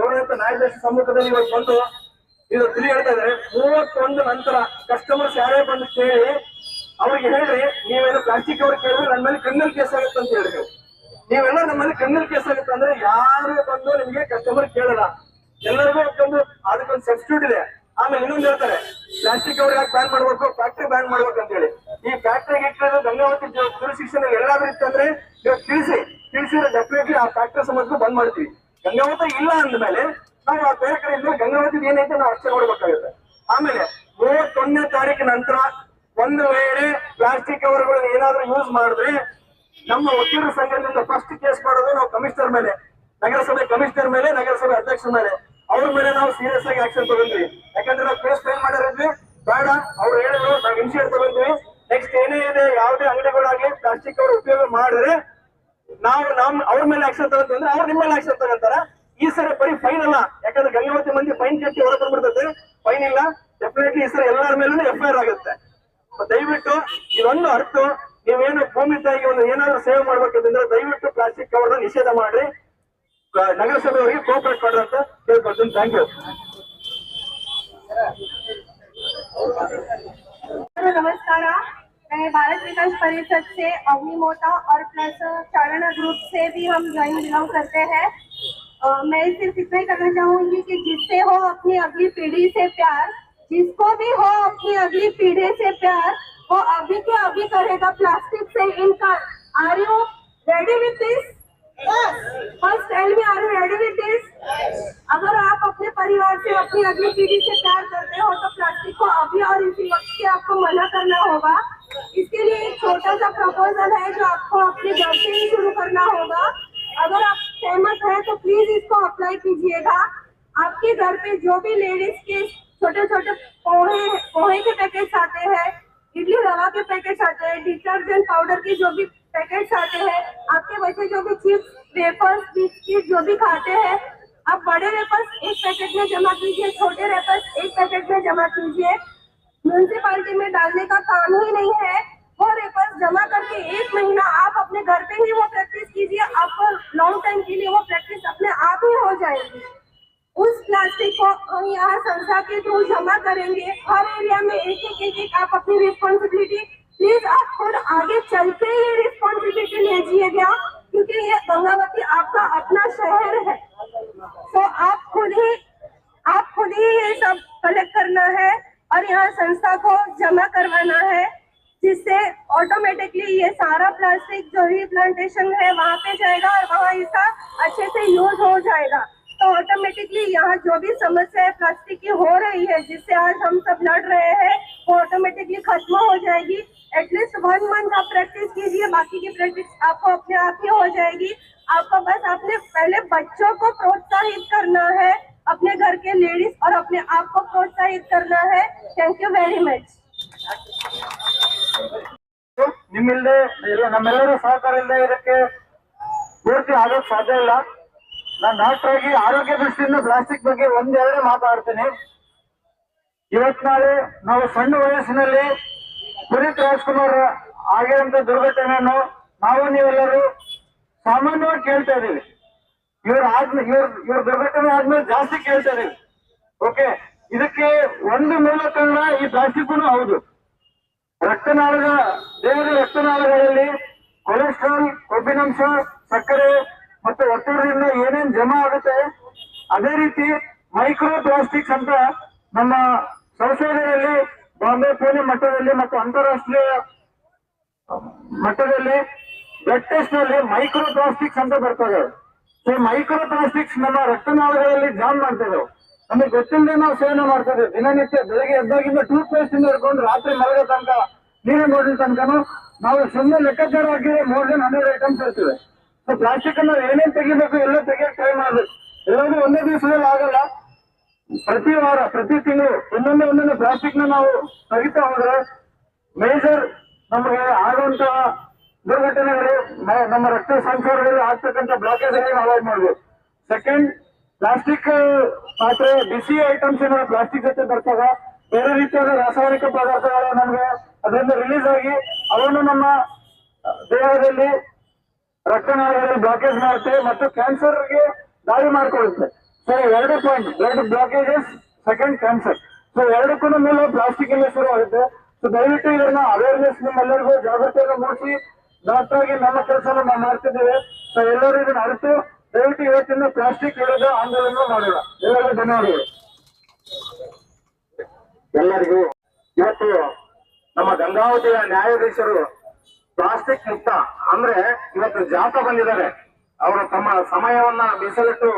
ಗೌರವಂತ ನ್ಯಾಯಾಧೀಶ ಸಮ್ಮುಖದಲ್ಲಿ ಇವತ್ತು ಬಂದು ಇದು ತಿಳಿ ಹೇಳ್ತಾ ಇದ್ದಾರೆ. ಮೂವತ್ತೊಂದು ನಂತರ ಕಸ್ಟಮರ್ಸ್ ಯಾರೇ ಬಂದು ಕೇಳಿ ಅವ್ರಿಗೆ ಹೇಳ್ರಿ, ನೀವೇನು ಪ್ಲಾಸ್ಟಿಕ್ ಅವ್ರಿಗೆ ಕೇಳಿದ್ರೆ ನನ್ನ ಮೇಲೆ ಕ್ರಿಮಿನಲ್ ಕೇಸ್ ಆಗುತ್ತೆ ಅಂತ ಹೇಳಿದ್ರು ನೀವೆಲ್ಲ ನಮ್ಮಲ್ಲಿ ಕ್ರಿಮಿನಲ್ ಕೇಸ್ ಆಗುತ್ತೆ ಅಂದ್ರೆ ಯಾರು ಬಂದು ನಿಮ್ಗೆ ಕಸ್ಟಮರ್ ಕೇಳಲ್ಲ. ಎಲ್ಲರಿಗೂ ಒಂದು ಅದಕ್ಕೊಂದು ಸಬ್ಸ್ಟಿಟ್ಯೂಟ್ ಇದೆ. ಆಮೇಲೆ ಇನ್ನೊಂದು ಹೇಳ್ತಾರೆ ಪ್ಲಾಸ್ಟಿಕ್ ಅವ್ರು ಯಾಕೆ ಬ್ಯಾನ್ ಮಾಡ್ಬೇಕು? ಫ್ಯಾಕ್ಟ್ರಿ ಬ್ಯಾನ್ ಮಾಡ್ಬೇಕು ಅಂತ ಹೇಳಿ ಈ ಫ್ಯಾಕ್ಟ್ರಿಗೆ ಇಟ್ಟಿರೋದು ಗಂಗಾವತಿ ಶಿಕ್ಷಣ ಎಲ್ಲಾದ್ರೂ ಇತ್ತಂದ್ರೆ ನೀವು ತಿಳಿಸಿ, ತಿಳಿಸಿದ್ರೆ ಡೆಫಿನೆಟ್ಲಿ ಆ ಫ್ಯಾಕ್ಟ್ರಿ ಸಮಸ್ಯೆ ಬಂದ್ ಮಾಡ್ತೀವಿ. ಗಂಗಾವತಿ ಇಲ್ಲ ಅಂದ್ಮೇಲೆ ನಾವು ಆ ಬೇರೆ ಗಂಗಾವತಿ ಏನೈತೆ ನಾವು ಅಷ್ಟೇ ನೋಡ್ಬೇಕಾಗುತ್ತೆ ಆಮೇಲೆ ಮೂವತ್ತೊಂದನೇ ತಾರೀಕು ನಂತರ ಒಂದು ವೇಳೆ ಪ್ಲಾಸ್ಟಿಕ್ ಕವರ್ಗಳು ಏನಾದ್ರೂ ಯೂಸ್ ಮಾಡಿದ್ರೆ ನಮ್ಮ ವಕೀಲರ ಸಂಘದಿಂದ ಫಸ್ಟ್ ಕೇಸ್ ಮಾಡೋದು ನಾವು ಕಮಿಷನರ್ ಮೇಲೆ, ನಗರಸಭೆ ಕಮಿಷನರ್ ಮೇಲೆ, ನಗರಸಭೆ ಅಧ್ಯಕ್ಷರ ಮೇಲೆ. ಅವ್ರ ಮೇಲೆ ನಾವು ಸೀರಿಯಸ್ ಆಗಿ ಆಕ್ಷನ್ ತಗೊಂಡ್ವಿ. ಯಾಕಂದ್ರೆ ನಾವು ಕೇಸ್ ಫೈಲ್ ಮಾಡಿರೋದ್ವಿ ಬೇಡ, ಅವ್ರು ಹೇಳಿದ್ರು, ನಾವು ಇನ್ಶಿಯರ್ ತಗೊಂಡ್ವಿ ನೆಕ್ಸ್ಟ್ ಏನೇ ಇದೆ, ಯಾವುದೇ ಅಂಗಡಿಗಳಾಗ್ಲಿ ಪ್ಲಾಸ್ಟಿಕ್ ಕವರ್ ಉಪಯೋಗ ಮಾಡಿದ್ರೆ ನಾವು ನಮ್, ಅವ್ರ ಮೇಲೆ ಆಕ್ಷನ್ ತಗೊಂತಂದ್ರೆ ಅವ್ರು ನಿಮ್ಮ ಮೇಲೆ ಆಕ್ಷನ್ ತಗೊಂತಾರ. ಈ ಸರಿ ಬರೀ ಫೈನ್ ಅಲ್ಲ. ಯಾಕಂದ್ರೆ ಗಂಗಾವತಿ ಮಂದಿ ಫೈನ್ ಕಟ್ಟಿ ಹೊರ ಬಂದ್ಬಿಡ್ತದೆ ಫೈನ್ ಇಲ್ಲ. ಡೆಫಿನೆಟ್ಲಿ ಈ ಸರಿ ಎಲ್ಲರ ಮೇಲೂ ಎಫ್ ಐ ಆರ್ ಆಗುತ್ತೆ. ದಯವಿಟ್ಟು ಇದೊಂದು ಅರ್ಥ. ನೀವೇನು ಭೂಮಿ ತಾಯಿಗೆ ಒಂದು ಏನಾದ್ರು ಸೇವೆ ಮಾಡ್ಬೇಕಂದ್ರೆ ದಯವಿಟ್ಟು ಪ್ಲಾಸ್ಟಿಕ್ ಕವರ್ ನಿಷೇಧ ಮಾಡ್ರಿ. ನಗರಸಭೆಯವರಿಗೆ ಕೋಪರೇಟ್ ಮಾಡ್ರಿ ಅಂತ ಕೇಳ್ಕೊಳ್ತೀನಿ ಥ್ಯಾಂಕ್ ಯು नमस्कार मैं भारत विकास परिषद से अवनी मोटा और प्लस चारणा ग्रुप से भी हम ज्वाइन बिलोंग करते हैं अ, मैं सिर्फ इतना ही करना चाहूंगी कि जिससे हो अपनी अगली पीढ़ी से प्यार जिसको भी हो अपनी अगली पीढ़ी से प्यार वो अभी के अभी करेगा प्लास्टिक से इनकार are you ready with this first tell me are ready with this अगर आप अपने परिवार से, अपनी अगली पीढ़ी से प्यार करते हो तो प्लास्टिक को अभी और इसी वक्त से आपको मना करना होगा। इसके लिए एक छोटा सा प्रपोजल है जो आपको अपने घर से ही शुरू करना होगा। अगर आप सहमत हैं तो प्लीज़ इसको अप्लाई कीजिएगा। आपके घर पे जो भी लेडीज़ के छोटे छोटे पोहे पोहे के पैकेट्स आते हैं, इडली, रवा के पैकेट्स आते हैं डिटर्जेंट पाउडर के जो भी पैकेट्स आते हैं। आपके बच्चे जो भी चिप्स वेफर्स बिस्किट जो भी खाते हैं, आप बड़े रेपर्स एक पैकेट में जमा कीजिए, छोटे रेपर्स एक पैकेट में जमा कीजिए। म्यूनसिपालिटी में डालने का काम ही नहीं है। वो रेपर्स जमा करके एक महीना आप अपने घर पे ही वो प्रैक्टिस कीजिए, आपको लॉन्ग टाइम के लिए वो प्रैक्टिस अपने आप ही हो जाएगी। उस प्लास्टिक को हम यहाँ संस्था के थ्रू जमा करेंगे। हर एरिया में एक एक एक एक आप अपनी रिस्पॉन्सिबिलिटी प्लीज़ आप खुद आगे चलते ये रिस्पॉन्सिबिलिटी लीजिएगा क्योंकि ये गंगावती आपका अपना शहर है। तो आप खुद ही, आप खुद ही ये सब कलेक्ट करना है और यहाँ संस्था को जमा करवाना है, जिससे ऑटोमेटिकली ये सारा प्लास्टिक जो भी प्लांटेशन है, वहाँ पे जाएगा और वहाँ इसका अच्छे से यूज़ हो जाएगा। तो ऑटोमेटिकली यहाँ जो भी समस्या प्लास्टिक की हो रही है, जिससे आज हम सब लड़ रहे हैं, वो ऑटोमेटिकली खत्म हो जाएगी। एटलीस्ट वन मंथ आप प्रैक्टिस कीजिए बाकी की प्रैक्टिस आपको अपने आप ही हो जाएगी आपको बस अपने पहले बच्चों को प्रोत्साहित करना है अपने घर के लेडीज और अपने आप को प्रोत्साहित करना है थैंक यू वेरी मच ನಿಮ್ಮಿಲ್ಲದೆ ಇಲ್ಲ ನಮ್ಮೆಲ್ಲರೂ ಸಹಕಾರ ಇಲ್ಲದೆ ಇದಕ್ಕೆ ಪೂರ್ತಿ ಆಗೋಕ್ ಸಾಧ್ಯ ಇಲ್ಲ ನಾನು ಡಾಕ್ಟರ್ ಆಗಿ ಆರೋಗ್ಯ ದೃಷ್ಟಿಯಿಂದ ಪ್ಲಾಸ್ಟಿಕ್ ಬಗ್ಗೆ ಒಂದೆರಡೇ ಮಾತಾಡ್ತೀನಿ ಇವತ್ ನಾಳೆ ನಾವು ಸಣ್ಣ ವಯಸ್ಸಿನಲ್ಲಿ ಪುನೀತ್ ರಾಜ್ಕುಮಾರ್ ಆಗಿರುವಂತ ದುರ್ಘಟನೆಯನ್ನು ನಾವು ನೀವೆಲ್ಲರೂ ಸಾಮಾನ್ಯವಾಗಿ ಕೇಳ್ತಾ ಇದೀವಿ ಇವ್ರ ಆದ್ಮೇಲೆ ಇವ್ರ ಇವ್ರ ದುರ್ಘಟನೆ ಆದ್ಮೇಲೆ ಜಾಸ್ತಿ ಕೇಳ್ತಾ ಇದೀವಿ ಓಕೆ ಇದಕ್ಕೆ ಒಂದು ಮೂಲ ಕಾರಣ ಈ ಪ್ಲಾಸ್ಟಿಕ್ನು ಹೌದು. ರಕ್ತನಾಳದ, ದೇಹದ ರಕ್ತನಾಳಗಳಲ್ಲಿ ಕೊಲೆಸ್ಟ್ರಾಲ್, ಕೊಬ್ಬಿನಾಂಶ, ಸಕ್ಕರೆ ಮತ್ತು ಒತ್ತಡದಿಂದ ಏನೇನ್ ಜಮಾ ಆಗುತ್ತೆ, ಅದೇ ರೀತಿ ಮೈಕ್ರೋ ಪ್ಲಾಸ್ಟಿಕ್ಸ್ ಅಂತ ನಮ್ಮ ಸಂಶೋಧನೆಯಲ್ಲಿ ಬಾಂಬೆ ಪೋಲಿ ಮಟ್ಟದಲ್ಲಿ ಮತ್ತು ಅಂತಾರಾಷ್ಟ್ರೀಯ ಮಟ್ಟದಲ್ಲಿ ಬ್ಲಡ್ ಟೆಸ್ಟ್ನಲ್ಲಿ ಮೈಕ್ರೋ ಪ್ಲಾಸ್ಟಿಕ್ಸ್ ಅಂತ ಬರ್ತದೆ. ಸೊ ಮೈಕ್ರೋ ಪ್ಲಾಸ್ಟಿಕ್ಸ್ ನಮ್ಮ ರಕ್ತನಾಳಗಳಲ್ಲಿ ಜಾಮ್ ಮಾಡ್ತದೆ. ನಮಗೆ ಗೊತ್ತಿಲ್ಲದೆ ನಾವು ಸೇವನೆ ಮಾಡ್ತದೆ. ದಿನನಿತ್ಯ ಬೆಳಗ್ಗೆ ಎದ್ದಾಗಿಂದ ಟೂತ್ ಪೇಸ್ಟ್ ಇಂದ ಹಿಡ್ಕೊಂಡು ರಾತ್ರಿ ಮಲಗ ತನಕ, ನೀರೇ ನೋಡಿದ ತನಕನು ನಾವು ಸುಮ್ಮನೆ ಲೆಕ್ಕಾಚಾರ ಹಾಕಿದ್ರೆ ಮೋರ್ ದನ್ ಹಂಡ್ರೆಡ್ ಐಟಮ್ಸ್ ಇರ್ತವೆ. ಸೊ ಪ್ಲಾಸ್ಟಿಕ್ ಅನ್ನ ಏನೇನ್ ತೆಗಿಬೇಕು ಎಲ್ಲ ತೆಗಿಯಕ್ ಟ್ರೈ ಮಾಡ್ಬೇಕು. ಎಲ್ಲರೂ ಒಂದೇ ದಿವಸದಲ್ಲಿ ಆಗಲ್ಲ. ಪ್ರತಿ ವಾರ, ಪ್ರತಿ ತಿಂಗಳು ಒಂದೊಂದೇ ಒಂದೊಂದೇ ಪ್ಲಾಸ್ಟಿಕ್ನ ನಾವು ತೆಗಿತಾ ಹೋದ್ರೆ ಮೇಜರ್ ನಮಗೆ ಆಗುವಂತಹ ದುರ್ಘಟನೆಗಳು ನಮ್ಮ ರಕ್ತ ಸಂಚಾರದಲ್ಲಿ ಆಗ್ತಕ್ಕಂಥ ಬ್ಲಾಕೇಜ್ ಅನ್ನು ಅವಾಯ್ಡ್ ಮಾಡ್ಬೋದು. ಸೆಕೆಂಡ್ ಪ್ಲಾಸ್ಟಿಕ್ ಪಾತ್ರೆ, ಬಿಸಿ ಐಟಮ್ಸ್ ಏನಾದ್ರು ಪ್ಲಾಸ್ಟಿಕ್ ಜೊತೆ ಬರ್ತಾಗ ಬೇರೆ ರೀತಿಯಾದ ರಾಸಾಯನಿಕ ಪದಾರ್ಥಗಳು ನಮ್ಗೆ ಅದರಿಂದ ರಿಲೀಸ್ ಆಗಿ ಅವನ್ನು ನಮ್ಮ ದೇಹದಲ್ಲಿ, ರಕ್ತನಾಳಗಳಲ್ಲಿ ಬ್ಲಾಕೇಜ್ ಮಾಡುತ್ತೆ ಮತ್ತು ಕ್ಯಾನ್ಸರ್ಗೆ ದಾರಿ ಮಾಡಿಕೊಳ್ಳುತ್ತೆ ಸೊ ಎರಡು point blood blockages second cancer so ಎರಡಕ್ಕೂ ಮೇಲೆ ಪ್ಲಾಸ್ಟಿಕ್ ಎಲ್ಲ ಶುರು ಆಗುತ್ತೆ. ಸೊ ದಯವಿಟ್ಟು ಇದನ್ನ ಅವೇರ್ನೆಸ್ ನಿಮ್ಮೆಲ್ಲರಿಗೂ ಜಾಗೃತಿಯನ್ನು ಮೂಡಿಸಿ. ಡಾಕ್ಟರ್ ಆಗಿ ನಮ್ಮ ಕೆಲಸ ನಾವು ಮಾಡ್ತಿದ್ದೇವೆ. ಸೊ ಎಲ್ಲರೂ ಇದನ್ನ ಅರಿತು, ದಯವಿಟ್ಟು ಇವತ್ತಿನ ಪ್ಲಾಸ್ಟಿಕ್ ಇಡದ ಆಂದೋಲನ ಮಾಡೋಣ. ಎಲ್ಲರಿಗೂ ಧನ್ಯವಾದಗಳು. ಎಲ್ಲರಿಗೂ ಇವತ್ತು ನಮ್ಮ ಗಂಗಾವತಿಯ ನ್ಯಾಯಾಧೀಶರು ಪ್ಲಾಸ್ಟಿಕ್ ಮುಕ್ತ, ಅಂದ್ರೆ ಇವತ್ತು ಜಾತ ಬಂದಿದ್ದಾರೆ. ಅವರು ತಮ್ಮ ಸಮಯವನ್ನ ಮೀಸಲಿಟ್ಟು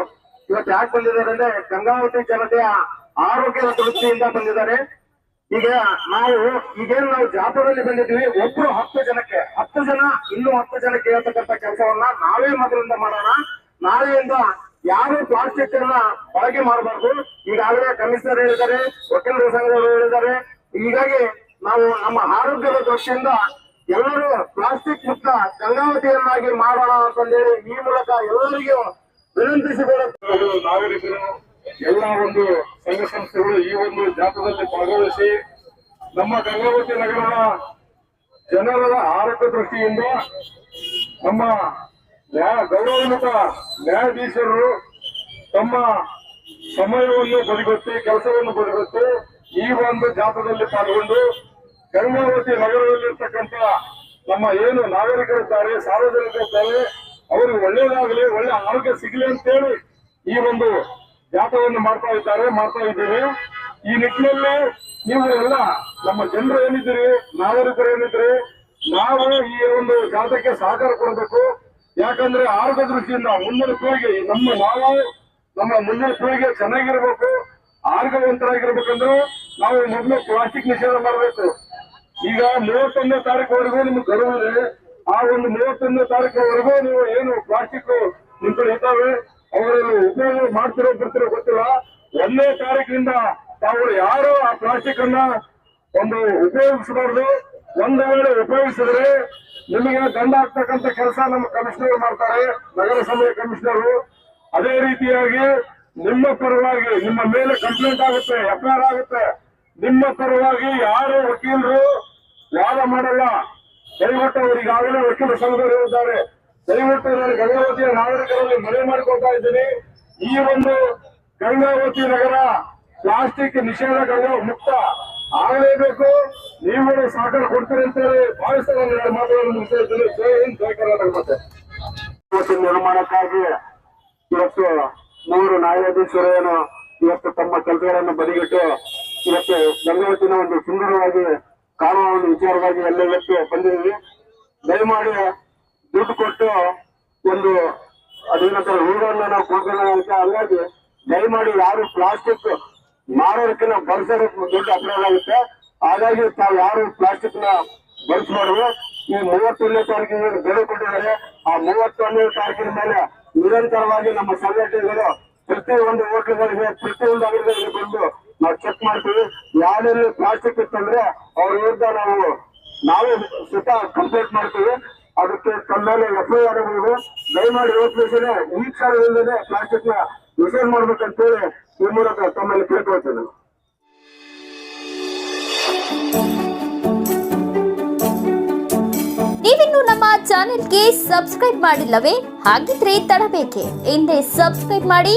ಇವತ್ತು ಯಾಕೆ ಬಂದಿದ್ದಾರೆ ಅಂದ್ರೆ ಗಂಗಾವತಿ ಜನತೆಯ ಆರೋಗ್ಯದ ದೃಷ್ಟಿಯಿಂದ ಬಂದಿದ್ದಾರೆ. ಈಗ ನಾವು, ಈಗೇನು ನಾವು ಜಾಥಾದಲ್ಲಿ ಬಂದಿದ್ವಿ ಒಬ್ರು ಹತ್ತು ಜನಕ್ಕೆ, ಹತ್ತು ಜನ, ಇನ್ನೂ ಹತ್ತು ಜನಕ್ಕೆ ಹೇಳ್ತಕ್ಕಂಥ ಕೆಲಸವನ್ನ ನಾವೇ ಮೊದಲಿಂದ ಮಾಡೋಣ. ನಾಳೆಯಿಂದ ಯಾರು ಪ್ಲಾಸ್ಟಿಕ್ ಅನ್ನ ಬಳಕೆ ಮಾಡಬಾರ್ದು. ಈಗಾಗಲೇ ಕಮಿಷನರ್ ಹೇಳಿದ್ದಾರೆ, ವಕೀಲರ ಸಂಘದವರು ಹೇಳಿದ್ದಾರೆ. ಹೀಗಾಗಿ ನಾವು ನಮ್ಮ ಆರೋಗ್ಯದ ದೃಷ್ಟಿಯಿಂದ ಎಲ್ಲರೂ ಪ್ಲಾಸ್ಟಿಕ್ ಮುಕ್ತ ಗಂಗಾವತಿಯನ್ನಾಗಿ ಮಾಡೋಣ ಅಂತಂದೇಳಿ ಈ ಮೂಲಕ ಎಲ್ಲರಿಗೂ ವಿನಂತಿಸಿಕೊಳ್ಳುತ್ತೇವೆ. ನಾಗರಿಕರು, ಎಲ್ಲ ಒಂದು ಸಂಘ ಸಂಸ್ಥೆಗಳು ಈ ಒಂದು ಜಾಥಾದಲ್ಲಿ ಭಾಗವಹಿಸಿ ನಮ್ಮ ಗಂಗಾವತಿ ನಗರದ ಜನರ ಆರೋಗ್ಯ ದೃಷ್ಟಿಯಿಂದ ನಮ್ಮ ಗೌರವಾನ್ವಿತ ನ್ಯಾಯಾಧೀಶರು ತಮ್ಮ ಸಮಯವನ್ನು ಬದಿಗೊತ್ತಿ, ಕೆಲಸವನ್ನು ಬದಿಗೊತ್ತಿ ಈ ಒಂದು ಜಾಥಾದಲ್ಲಿ ಪಾಲ್ಗೊಂಡು ಗಂಗಾವತಿ ನಗರದಲ್ಲಿರ್ತಕ್ಕಂಥ ನಮ್ಮ ಏನು ನಾಗರಿಕರಿದ್ದಾರೆ, ಸಾರ್ವಜನಿಕರಿದ್ದಾರೆ ಅವರಿಗೆ ಒಳ್ಳೇದಾಗಲಿ, ಒಳ್ಳೆ ಆರೋಗ್ಯ ಸಿಗಲಿ ಅಂತೇಳಿ ಈ ಒಂದು ಜಾಥವನ್ನು ಮಾಡ್ತಾ ಇದ್ದಾರೆ, ಮಾಡ್ತಾ ಇದ್ದೀವಿ. ಈ ನಿಟ್ಟಿನಲ್ಲಿ ನೀವು ಎಲ್ಲ ನಮ್ಮ ಜನರು ಏನಿದ್ದೀರಿ, ನಾಗರಿಕರು ಏನಿದ್ದೀರಿ, ನಾವು ಈ ಒಂದು ಜಾತಕ್ಕೆ ಸಹಕಾರ ಕೊಡಬೇಕು. ಯಾಕಂದ್ರೆ ಆರೋಗ್ಯ ದೃಷ್ಟಿಯಿಂದ ಮುಂದಿನ ಪೀಳಿಗೆ, ನಮ್ಮ ನಾವು, ನಮ್ಮ ಮುಂದಿನ ಪೀಳಿಗೆ ಚೆನ್ನಾಗಿರ್ಬೇಕು, ಆರೋಗ್ಯವಂತರಾಗಿರ್ಬೇಕಂದ್ರೆ ನಾವು ಮೊದಲು ಪ್ಲಾಸ್ಟಿಕ್ ನಿಷೇಧ ಮಾಡಬೇಕು. ಈಗ ಮೂವತ್ತೊಂದನೇ ತಾರೀಕುವರೆಗೂ ನಿಮ್ಗೆ ಗರ್ವ ಆ ಒಂದು ಮೂವತ್ತೊಂದನೇ ತಾರೀಕುವರೆಗೂ ನೀವು ಏನು ಪ್ಲಾಸ್ಟಿಕ್ ನಿಮ್ ಕಡೆ ಇದ್ದಾವೆ ಅವರಲ್ಲಿ ಉಪಯೋಗ ಮಾಡ್ತಿರೋ ಬರ್ತಿರೋ ಗೊತ್ತಿಲ್ಲ. ಒಂದನೇ ತಾರೀಕಿನಿಂದ ತಾವು ಯಾರು ಆ ಪ್ಲಾಸ್ಟಿಕ್ ಅನ್ನ ಒಂದು ಉಪಯೋಗಿಸಬಾರ್ದು? ಒಂದು ವೇಳೆ ಉಪಯೋಗಿಸಿದ್ರೆ ನಿಮಗೆ ದಂಡ ಹಾಕ್ತಕ್ಕಂಥ ಕೆಲಸ ನಮ್ಮ ಕಮಿಷನರ್ ಮಾಡ್ತಾರೆ ನಗರಸಭೆ ಕಮಿಷನರು ಅದೇ ರೀತಿಯಾಗಿ ನಿಮ್ಮ ಪರವಾಗಿ ನಿಮ್ಮ ಮೇಲೆ ಕಂಪ್ಲೇಂಟ್ ಆಗುತ್ತೆ ಎಫ್ಐಆರ್ ಆಗುತ್ತೆ. ನಿಮ್ಮ ಪರವಾಗಿ ಯಾರು ವಕೀಲರು ವಾದ ಮಾಡಲ್ಲ. ದಯವಿಟ್ಟು ಅವರು ಈಗಾಗಲೇ ವಕೀಲ ಸಂಘದವರು ಇದ್ದಾರೆ ದಯವಿಟ್ಟು ನಾನು ಗಂಗಾವತಿಯ ನಾಗರಿಕರಲ್ಲಿ ಮನವಿ ಮಾಡಿಕೊಳ್ತಾ ಇದ್ದೀನಿ. ಈ ಒಂದು ಗಂಗಾವತಿ ನಗರ ಪ್ಲಾಸ್ಟಿಕ್ ನಿಷೇಧ ಗಂಗಾ ಮುಕ್ತ ಆಗಲೇಬೇಕು. ನೀವುಗಳು ಸಹಕಾರ ಕೊಡ್ತೀರಿ ಅಂತೇಳಿ ಭಾವಿಸ್ತಾ ನಾನು ಎರಡು ಮಾತುಗಳನ್ನು ಮುಗಿಸ್ತಾ ಇದ್ದೀನಿ. ಜೈ ಹಿಂದ್ ಕರ್ನಾಟಕ ಮತ್ತೆ. ನಿರ್ಮಾಣಕ್ಕಾಗಿ ಇವತ್ತು ಮೂರು ನ್ಯಾಯಾಧೀಶರು ಏನು ಇವತ್ತು ತಮ್ಮ ಕೆಲಸಗಳನ್ನು ಬದಿಗಿಟ್ಟು ಇವತ್ತು ಗಂಗಾವತಿನ ಒಂದು ಸುಂದರವಾಗಿ ಕಾಣುವ ವಿಚಾರವಾಗಿ ಎಲ್ಲ ಇವತ್ತು ಬಂದಿದ್ದೀವಿ. ದಯಮಾಡಿ ದುಡ್ಡು ಕೊಟ್ಟು ಒಂದು ಅದೇನಂತಾರೆ ಊರನ್ನು ನಾವು ಕೊಡ್ಕೊಳ್ಳೋಣ ಅಂತ ಹಂಗಾಗಿ ದಯಮಾಡಿ ಯಾರು ಪ್ಲಾಸ್ಟಿಕ್ ಮಾರೋದಕ್ಕಿಂತ ಬಳಸೋದಕ್ಕೆ ದೊಡ್ಡ ಅಪರಾಧ ಆಗುತ್ತೆ. ಹಾಗಾಗಿ ತಾವು ಯಾರು ಪ್ಲಾಸ್ಟಿಕ್ನ ಬಳಸಬಾರ್ದು ಈ ಮೂವತ್ತೊಂದನೇ ತಾರೀಕಿನ ಬೆಲೆ ಕೊಟ್ಟಿದ್ದಾರೆ. ಆ ಮೂವತ್ತೊಂದನೇ ತಾರೀಕಿನ ಮೇಲೆ ನಿರಂತರವಾಗಿ ನಮ್ಮ ಸಂಘಟನೆಗಳು ಪ್ರತಿ ಒಂದು ಹೋಟ್ಲುಗಳಿಗೆ ಪ್ರತಿ ಒಂದು ಅಂಗಡಿಗಳಿಗೆ ಬಂದು ನಾವು ಚೆಕ್ ಮಾಡ್ತೀವಿ. ಯಾರಲ್ಲಿ ಪ್ಲಾಸ್ಟಿಕ್ ಇತ್ತಂದ್ರೆ ಅವ್ರ ವಿರುದ್ಧ ನಾವು, ನಾವೇ ಸುತ್ತ ಕಂಪ್ಲೇಂಟ್ ಮಾಡ್ತೀವಿ. ಅದಕ್ಕೆ ತಮ್ಮೇಲೆ ಎಫ್ ಐ ಆರ್ ದಯಮಾಡಿ ಯೋಚನೆ ಈ ಕ್ಷಣದಿಂದಲೇ ಪ್ಲಾಸ್ಟಿಕ್ನ ನಿಷೇಧ ಮಾಡ್ಬೇಕಂತೇಳಿ ಈ ಮೂಲಕ ತಮ್ಮಲ್ಲಿ ಕೇಳ್ಕೊಳ್ತೇನೆ. ನೀವಿನ್ನು ನಮ್ಮ ಚಾನೆಲ್ಗೆ ಸಬ್ಸ್ಕ್ರೈಬ್ ಮಾಡಿಲ್ಲವೇ? ಹಾಗಿದ್ರೆ ತಡಬೇಕೆ. ಹಿಂದೆ ಸಬ್ಸ್ಕ್ರೈಬ್ ಮಾಡಿ